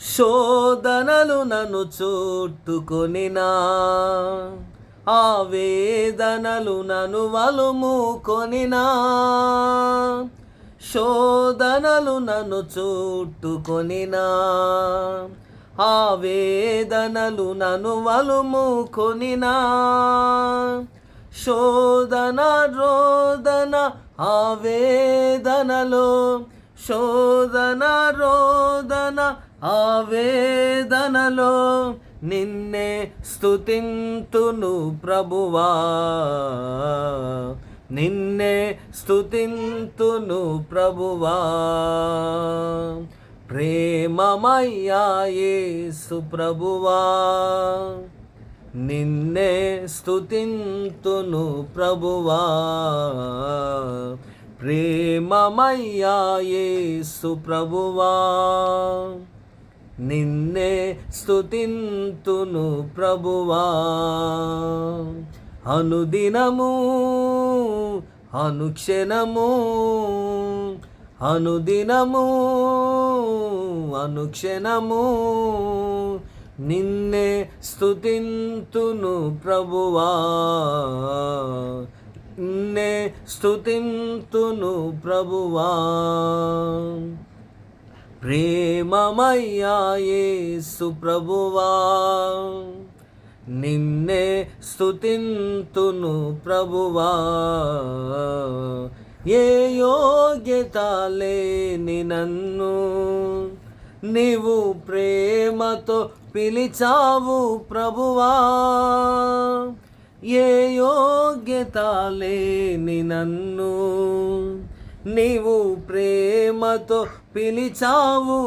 శోధనలు నన్ను చుట్టుకొనినా. ఆ వేదనలు నన్ను వలుముకొనినా. శోధనలు నన్ను చుట్టుకొనినా. ఆ వేదనలు నన్ను వలుముకొనినా. శోధన రోదన ఆవేదనలో. శోధన రోదన ఆవేదనలో నిన్నే స్థుతింతును ప్రభువా. నిన్నే స్థుతింతును ప్రభువా. ప్రేమమయ్యా యేసు ప్రభువా. నిన్నే స్థుతింతును ప్రభువా. ప్రేమమయ్యా యేసు ప్రభువా. నిన్నే స్థుతింతును ప్రభువా. అనుదినము అనుక్షణము అనుదినము అనుక్షణము నిన్నే స్థుతింతును ప్రభువా. నిన్నే స్థుతింతును ప్రభువా. ప్రేమమయ్యా యేసు ప్రభువా. నిన్నే స్థుతింతును ప్రభువా. ఏ యోగ్యత లేని నన్ను నీవు ప్రేమతో పిలిచావు ప్రభువా. ఏ యోగ్యత లేని నన్ను నీవు ప్రేమతో పిలిచావు